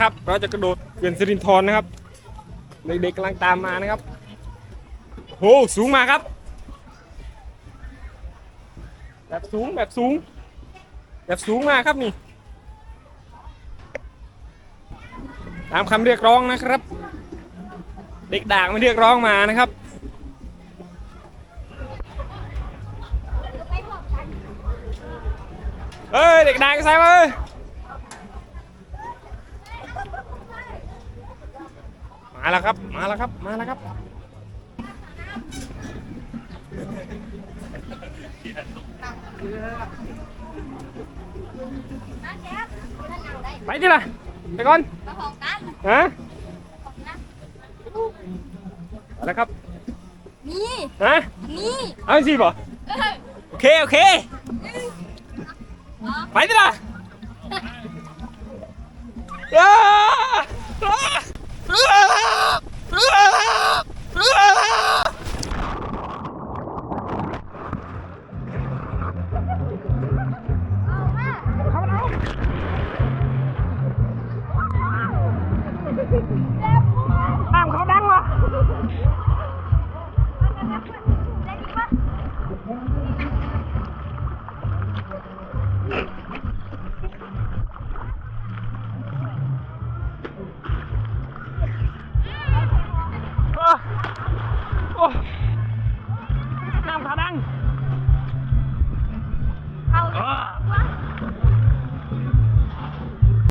ครับ เราจะกระโดดเขื่อนสิรินธรนะครับ เด็กๆกำลังตามมานะครับโหสูงมากครับ แบบสูงแบบสูง แบบสูงมากครับนี่ ตามคำเรียกร้องนะครับ เด็กด่างมาเรียกร้องมานะครับเฮ้ยเด็กด่างใส่มาเลย มาแล้วครับ มาแล้วครับ มาแล้วครับนะแจ๊บนั่นเอาได้ไปดิล่ะ ไปก่อนมาของกันฮะของนะไปแล้วครับ นี่ฮะนี่เอาสิบ่เออโอเค โอเค ไปดิล่ะอ้าอ้ น้